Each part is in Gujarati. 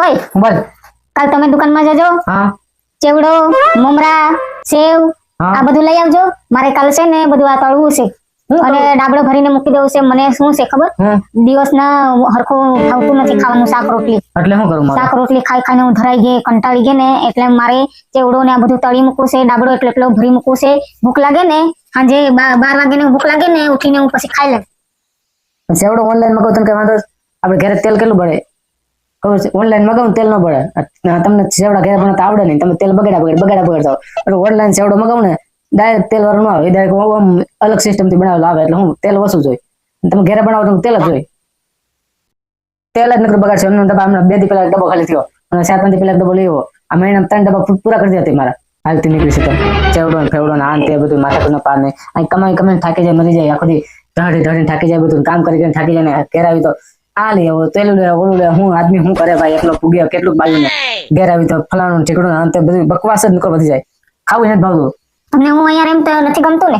ઓય બોલ. કાલ તમે દુકાનમાં જજો. હા. ચેવડો મમરા સેવ આ બધું લઈ આવજો. મારે કાલ છે ને બધું આ તળવું છે. અને ડાબડો ભરીને મૂકી દેવું છે. મને શું છે ખબર? દિવસના હરખું ખાવતું નથી ખાવાનું શાક રોટલી. એટલે શું કરું શાક રોટલી ખાઈ ખાઈને હું ધરાઈ ગઈ કંટાળી ગઈ ને એટલે મારે ચેવડો ને આ બધું તળી મૂકવું છે. ડાબડો એટલે એટલો ભરી મૂકવું છે. ભૂખ લાગે ને સાંજે બાર વાગે ને ભૂખ લાગે ને ઉઠીને હું પછી ખાઈ લઉં. સેવડો ઓનલાઈન તને કઈ વાંધો? આપણે ઘરે તેલ કેટલું બળે ખબર છે? ઓનલાઈન મગાવું તેલ ન બળે તમને સેવડા ઘેર પણ આવડે નહીં. તમે તેલ બગાડા બગાડ બગાડા બગાડતા એટલે ઓનલાઈન સેવડો મગાવું ને ડાયરેક્ટ તેલ વાળું ન આવે. ડાયરેક્ટ આમ અલગ સિસ્ટમથી બનાવેલું આવે. એટલે હું તેલ ઓછું જોઈ. તમે ઘેરે બનાવો તો તેલ જ જોઈ. તેલ જ નકરું બગાડશે. એમનો ડબ્બા હમણાં બે દી એક ડબ્બો ખાલી થયો. અને સાત પાંચ એક ડબ્બો લેવો. આ મહિના ત્રણ ડબ્બા પૂરા કરી હતી મારા. હાલતી નીકળી શકે ચેવડો ને ફેવડો ને આ તે બધું માથા પાર નહીં અહીં કમાઈ થાકી જાય, મરી જાય. આખો દી ઢળી ઢળીને થાકી જાય, બધું કામ કરી કરીને થાકી જાય ને ઘેર તો આ લે આવો તેલું લે ઓલું લે હું આદમી શું કરે ભાઈ એટલો પૂગ્યો કેટલું બાજુ ઘેર આવી તો ફલાણું ઠીકડું અંતે બધું બકવાસ જ નીકળ વધી જાય. ખાવું નથી ભાવતું. તમને હું અહીંયા એમ તો નથી ગમતું ને?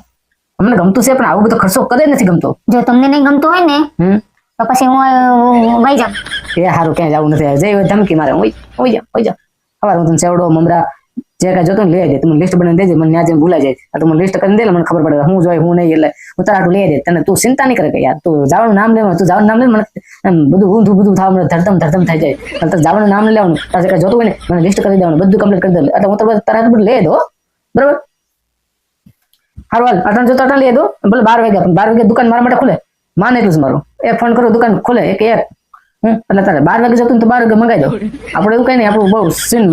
અમને ગમતું છે પણ આવું બધો ખર્ચો કરે નથી ગમતો. જો તમને નહીં ગમતું હોય ને તો પછી હું ભાઈ વહી જાઉં. એ સારું ક્યાંય જવું નથી. જઈ ધમકી મારે. હોય હોય જા હોય જા ખબર હું તમને સેવડો મમરા જે કાંઈ જોતું લઈ જાય તમે લિસ્ટ બનાવી દેજે, મને ત્યાં ભૂલાઈ જાય. આ તો લિસ્ટ કરી દે મને ખબર પડે હું જોઈ, હું નહીં એટલે હું લઈ દે. તને તું ચિંતા નહીં કરે કે યાર, તું જવાનું નામ લેવાનું, તું જવાનું નામ લે મને બધું ઊંધું બધું થવા મને ધરધમ ધરધમ થઈ જાય. તો જવાનું નામ લેવાનું, તારે કાંઈ જોતું હોય ને, મને લિસ્ટ કરી દેવાનું, બધું કમ્પ્લીટ કરી દે. એટલે હું તારા તારા બધું લઈ દો બરાબર? હારું હાલ. અટણ જોતો અટણ લઈ દો ભલે બાર વાગ્યા, પણ બાર વાગ્યા દુકાન મારા માટે ખુલે. માને એટલું જ મારું. એક ફોન કરો, દુકાન ખુલે. એક એક એટલે તારે બાર વાગે જતું તો બાર વાગે મંગાઈ દો. આપણે એવું કઈ નહીં આપણું બહુ સીન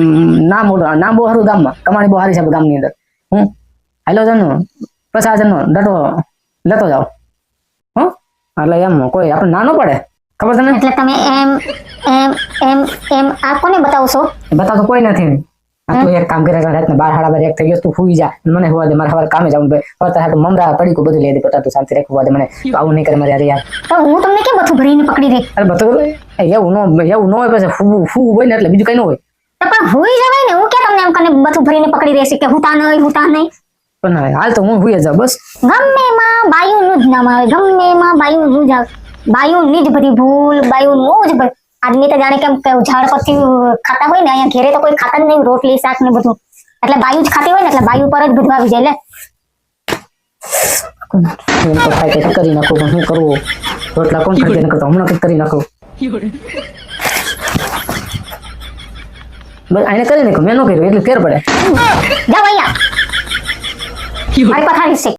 નામ નામ બહુ સારું ગામમાં. કમાણી બહુ સારી છે ગામની અંદર. હમ? પચાસ જણનો ડટો લેતો જાઓ. હં? એટલે એમ કોઈ આપણે નાનો પડે. ખબર તને એટલે તમે એમ એમ એમ એમ આ કોને બતાવશો? બતાવતો કોઈ નથી. આ તું એક કામ કરે રાતને બાર હાડા બાર એક થઈ ગયો તું ફૂઈ જા. મને હોવા દે મારે સવારે કામે જવું ભાઈ હવે તારે મમરા પડી બધું લઈ દે પોતા તું શાંતિ રાખ હોવા દે મને. આવું નહીં કરે મારે યાર યાર. હું તમને કેમ બધું ભરીને પકડી અરે બતો એવું નો એવું ન હોય પછી ફૂ હોય ને એટલે બીજું કઈ ન હોય. પણ હોઈ જવાય ને હું કે તમને એમ કને બધું ભરીને પકડી રહેશે કે હુંતા નહીં હુંતા નહીં? પણ હાલ તો હું હુઈ જાઉં બસ. ગમે માં બાયુનું જ નામ આવે ગમે માં બાયુનું જ આવે. બાયુની જ બધી ભૂલ બાયુનું જ બધું આદમી તો જાણે કેમ કે ઝાડ પરથી ખાતા હોય ને અહીંયા ઘેરે તો કોઈ ખાતા જ નહીં રોટલી શાક ને બધું એટલે બાયુ જ ખાતી હોય ને એટલે બાયુ પર જ બધું આવી જાય લે એમ તો થાય કંઈક કરી નાખું પણ શું કરવું રોટલા કોણ ખાઈ જાય કરતો હમણાં કંઈક કરી નાખું બસ આને કરી નાખું મેં ન કર્યું એટલે ફેર પડે જાઓ અહીંયા મારી પથારી છે